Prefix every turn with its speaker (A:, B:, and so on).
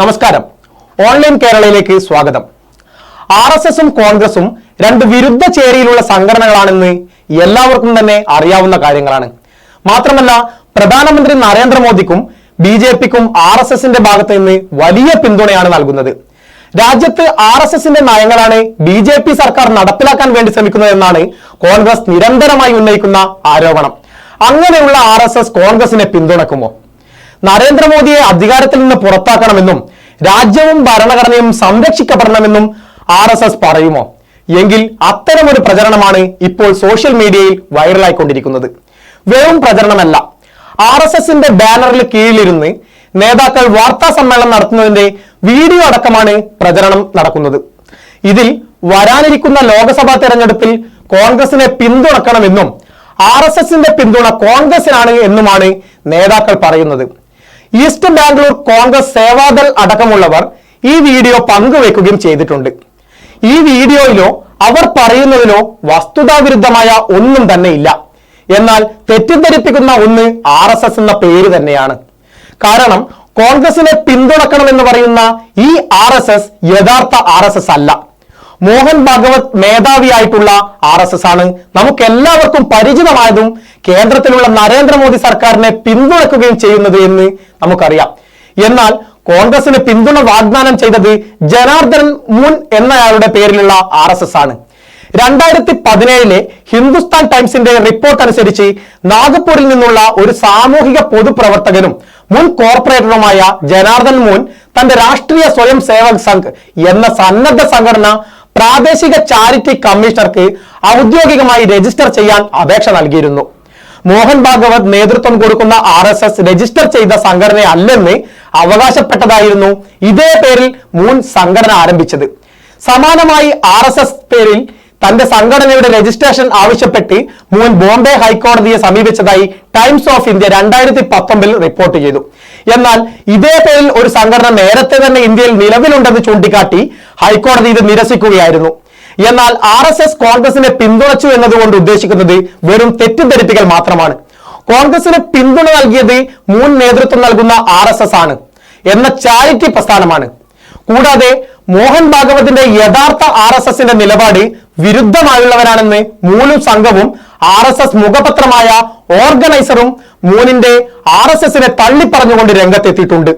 A: നമസ്കാരം. ഓൺലൈൻ കേരളയിലേക്ക് സ്വാഗതം. R S എസും കോൺഗ്രസും രണ്ട് വിരുദ്ധ ചേരിയിലുള്ള സംഘടനകളാണെന്ന് എല്ലാവർക്കും തന്നെ അറിയാവുന്ന കാര്യങ്ങളാണ്. മാത്രമല്ല പ്രധാനമന്ത്രി നരേന്ദ്രമോദിക്കും ബി ജെ പിക്കും ആർ എസ് എസിന്റെ ഭാഗത്ത് നിന്ന് വലിയ പിന്തുണയാണ് നൽകുന്നത്. രാജ്യത്ത് ആർ എസ് എസിന്റെ നയങ്ങളാണ് ബി ജെ പി സർക്കാർ നടപ്പിലാക്കാൻ വേണ്ടി ശ്രമിക്കുന്നതെന്നാണ് കോൺഗ്രസ് നിരന്തരമായി ഉന്നയിക്കുന്ന ആരോപണം. അങ്ങനെയുള്ള ആർ എസ് എസ് കോൺഗ്രസിനെ പിന്തുണക്കുമോ? നരേന്ദ്രമോദിയെ അധികാരത്തിൽ നിന്ന് പുറത്താക്കണമെന്നും രാജ്യവും ഭരണഘടനയും സംരക്ഷിക്കപ്പെടണമെന്നും ആർ എസ് എസ് പറയുമോ? എങ്കിൽ അത്തരമൊരു പ്രചരണമാണ് ഇപ്പോൾ സോഷ്യൽ മീഡിയയിൽ വൈറലായിക്കൊണ്ടിരിക്കുന്നത്. വെറും പ്രചരണമല്ല. ആർ എസ് എസിന്റെ ബാനറിൽ കീഴിലിരുന്ന് നേതാക്കൾ വാർത്താ സമ്മേളനം നടത്തുന്നതിന്റെ വീഡിയോ അടക്കമാണ് പ്രചരണം നടക്കുന്നത്. ഇതിൽ വരാനിരിക്കുന്ന ലോക്സഭാ തെരഞ്ഞെടുപ്പിൽ കോൺഗ്രസിനെ പിന്തുണക്കണമെന്നും ആർ എസ് എസിന്റെ പിന്തുണ കോൺഗ്രസിനാണ് എന്നുമാണ് നേതാക്കൾ പറയുന്നത്. ഈസ്റ്റ് ബാംഗ്ലൂർ കോൺഗ്രസ് സേവാദൾ അടക്കമുള്ളവർ ഈ വീഡിയോ പങ്കുവെക്കുകയും ചെയ്തിട്ടുണ്ട്. ഈ വീഡിയോയിലോ അവർ പറയുന്നതിലോ വസ്തുതാവിരുദ്ധമായ ഒന്നും തന്നെ ഇല്ല. എന്നാൽ തെറ്റിദ്ധരിപ്പിക്കുന്ന ഒന്ന് ആർ എസ് എസ് എന്ന പേര് തന്നെയാണ്. കാരണം കോൺഗ്രസിനെ പിന്തുണക്കണമെന്ന് പറയുന്ന ഈ ആർ എസ് എസ് യഥാർത്ഥ ആർ എസ് എസ് അല്ല. മോഹൻ ഭാഗവത് മേധാവിയായിട്ടുള്ള ആർ എസ് എസ് ആണ്. നമുക്ക് എല്ലാവർക്കും പരിചിതമായതും കേന്ദ്രത്തിലുള്ള നരേന്ദ്രമോദി സർക്കാരിനെ പിന്തുണക്കുകയും ചെയ്യുന്നത് എന്ന് നമുക്കറിയാം. എന്നാൽ കോൺഗ്രസിന് പിന്തുണ വാഗ്ദാനം ചെയ്തത് ജനാർദ്ദൻ മുൻ എന്നയാളുടെ പേരിലുള്ള ആർ എസ് എസ് ആണ്. രണ്ടായിരത്തി പതിനേഴിലെ ഹിന്ദുസ്ഥാൻ ടൈംസിന്റെ റിപ്പോർട്ട് അനുസരിച്ച് നാഗ്പൂരിൽ നിന്നുള്ള ഒരു സാമൂഹിക പൊതുപ്രവർത്തകനും മുൻ കോർപ്പറേറ്ററുമായ ജനാർദ്ദൻ മുൻ തന്റെ രാഷ്ട്രീയ സ്വയം സേവക് സംഘ് എന്ന സന്നദ്ധ സംഘടന പ്രാദേശിക ചാരിറ്റി കമ്മീഷണർക്ക് ഔദ്യോഗികമായി രജിസ്റ്റർ ചെയ്യാൻ അപേക്ഷ നൽകിയിരുന്നു. മോഹൻ ഭാഗവത് നേതൃത്വം കൊടുക്കുന്ന ആർ എസ് എസ് രജിസ്റ്റർ ചെയ്ത സംഘടനയല്ലെന്ന് അവകാശപ്പെട്ടതായിരുന്നു ഇതേ പേരിൽ മുൻ സംഘടന ആരംഭിച്ചത്. സമാനമായി ആർ പേരിൽ തന്റെ സംഘടനയുടെ രജിസ്ട്രേഷൻ ആവശ്യപ്പെട്ട് മുൻ ബോംബെ ഹൈക്കോടതിയെ സമീപിച്ചതായി ടൈംസ് ഓഫ് ഇന്ത്യ രണ്ടായിരത്തി പത്തൊമ്പതിൽ റിപ്പോർട്ട് ചെയ്തു. എന്നാൽ ഇതേ പേരിൽ ഒരു സംഘടന നേരത്തെ തന്നെ ഇന്ത്യയിൽ നിലവിലുണ്ടെന്ന് ചൂണ്ടിക്കാട്ടി ഹൈക്കോടതി ഇത് നിരസിക്കുകയായിരുന്നു. എന്നാൽ ആർ എസ് എസ് കോൺഗ്രസിനെ പിന്തുണച്ചു എന്നതുകൊണ്ട് ഉദ്ദേശിക്കുന്നത് വെറും തെറ്റിദ്ധരിപ്പിക്കൽ മാത്രമാണ്. കോൺഗ്രസിന് പിന്തുണ നൽകിയത് മുൻ നേതൃത്വം നൽകുന്ന ആർ ആണ്. എന്ന ചാരിറ്റി പ്രസ്ഥാനമാണ്. കൂടാതെ മോഹൻ ഭാഗവതിന്റെ യഥാർത്ഥ ആർ എസ് എസിന്റെ നിലപാട് വിരുദ്ധമായുള്ളവരാണെന്ന് മൂന്നും സംഘവും ആർ എസ് എസ് മുഖപത്രമായ ഓർഗനൈസറും മൂന്നിന്റെ ആർ എസ് എസിനെ തള്ളിപ്പറഞ്ഞുകൊണ്ട് രംഗത്തെത്തിയിട്ടുണ്ട്.